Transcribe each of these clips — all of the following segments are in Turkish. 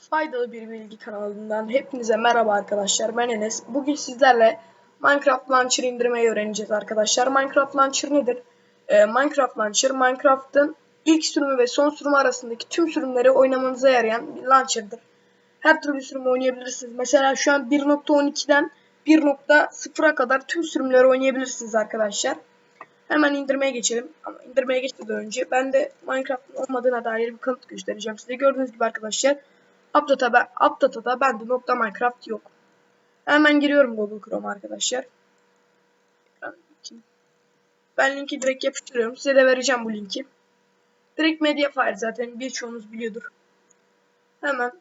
Faydalı bir bilgi kanalından hepinize merhaba arkadaşlar. Ben Enes. Bugün sizlerle Minecraft Launcher indirmeyi öğreneceğiz arkadaşlar. Minecraft Launcher nedir? Ee, Minecraft Launcher, Minecraft'ın ilk sürümü ve son sürümü arasındaki tüm sürümleri oynamanıza yarayan bir launcher'dır. Her türlü sürümü oynayabilirsiniz. Mesela şu an 1.12'den 1.0'a kadar tüm sürümleri oynayabilirsiniz arkadaşlar. Hemen indirmeye geçelim. Ama indirmeye geçmeden önce ben de Minecraft'ın olmadığına dair bir kanıt göstereceğim size. Gördüğünüz gibi arkadaşlar Update'a Update'da bende nokta Minecraft yok. Hemen giriyorum Google Chrome arkadaşlar. Ben linki direkt yapıştırıyorum. Size de vereceğim bu linki. Direkt Mediafire zaten birçoğunuz biliyordur. Hemen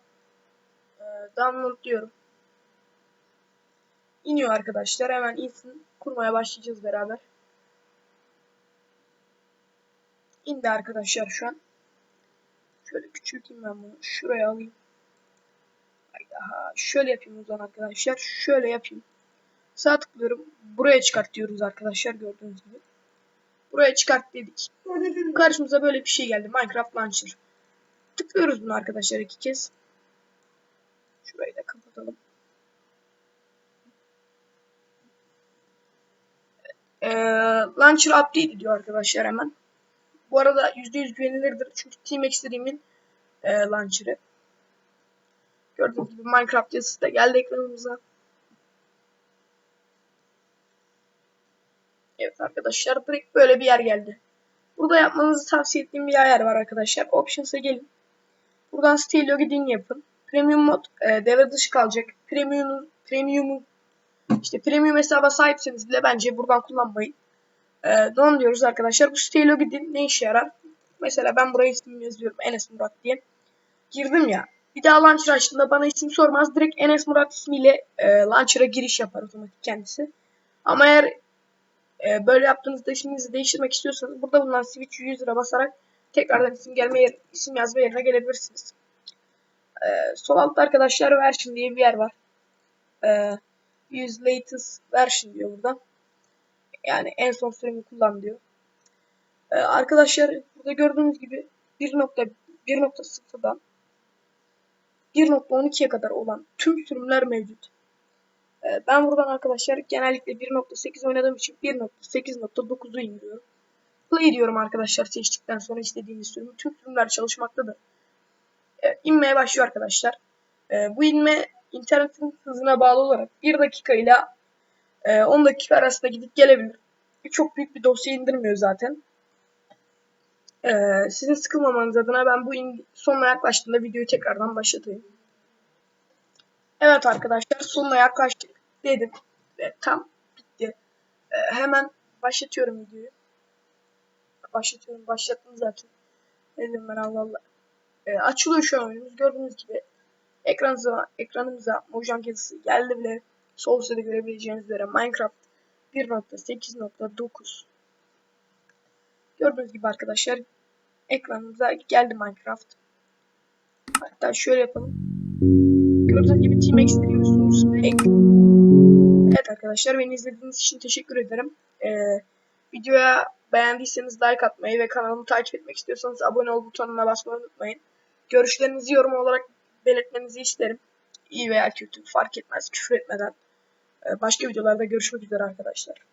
e, download diyorum. İniyor arkadaşlar. Hemen insin. Kurmaya başlayacağız beraber. İndi arkadaşlar şu an. Şöyle küçülteyim ben bunu. Şuraya alayım. Hayda. Şöyle yapayım o zaman arkadaşlar. Şöyle yapayım. Sağ tıklıyorum. Buraya çıkart diyoruz arkadaşlar gördüğünüz gibi. Buraya çıkart dedik. Karşımıza böyle bir şey geldi. Minecraft Launcher. Tıklıyoruz bunu arkadaşlar iki kez. Şurayı da kapatalım. Ee, Launcher Update diyor arkadaşlar hemen. Bu arada %100 güvenilirdir. Çünkü Team Extreme'in e, launcher'ı. Gördüğünüz gibi Minecraft yazısı da geldi ekranımıza. Evet arkadaşlar direkt böyle bir yer geldi. Burada yapmanızı tavsiye ettiğim bir yer var arkadaşlar. Options'a gelin. Buradan Stay Login yapın. Premium mod e, devre dışı kalacak. Premium premium işte premium hesaba sahipseniz bile bence buradan kullanmayın. E, don diyoruz arkadaşlar. Bu Stay Login ne işe yarar? Mesela ben buraya ismimi yazıyorum. Enes Murat diye. Girdim ya. Bir daha launcher açtığında bana isim sormaz. Direkt Enes Murat ismiyle e, launcher'a giriş yapar otomatik kendisi. Ama eğer e, böyle yaptığınızda isminizi değiştirmek istiyorsanız burada bulunan switch 100 lira basarak tekrardan isim gelme yer, isim yazma yerine gelebilirsiniz. E, sol altta arkadaşlar version diye bir yer var. E, use latest version diyor burada. Yani en son sürümü kullan diyor. E, arkadaşlar burada gördüğünüz gibi 1.1.0'dan 1.12'ye kadar olan tüm sürümler mevcut. Ee, ben buradan arkadaşlar genellikle 1.8 oynadığım için 1.8.9'u indiriyorum. Play diyorum arkadaşlar seçtikten sonra istediğiniz sürüm. Tüm sürümler çalışmaktadır. Evet, inmeye başlıyor arkadaşlar. Ee, bu inme internetin hızına bağlı olarak 1 dakika ile 10 dakika arasında gidip gelebilir. Çok büyük bir dosya indirmiyor zaten. Ee, sizin sıkılmamanız adına ben bu sonuna yaklaştığında videoyu tekrardan başlatayım. Evet arkadaşlar sonuna yaklaştık dedim ve tam bitti. Ee, hemen başlatıyorum videoyu. Başlatıyorum. Başlattım zaten. Dedim ben Allah Allah. Ee, açılıyor şu an oyunumuz. Gördüğünüz gibi ekranımıza, ekranımıza Mojang yazısı geldi bile. Sol üstte görebileceğiniz üzere Minecraft 1.8.9 Gördüğünüz gibi arkadaşlar ekranımıza geldi Minecraft. Hatta şöyle yapalım. Gördüğünüz gibi Team Extreme sunucusu Evet arkadaşlar beni izlediğiniz için teşekkür ederim. Ee, videoya beğendiyseniz like atmayı ve kanalımı takip etmek istiyorsanız abone ol butonuna basmayı unutmayın. Görüşlerinizi yorum olarak belirtmenizi isterim. İyi veya kötü fark etmez küfür etmeden. Ee, başka videolarda görüşmek üzere arkadaşlar.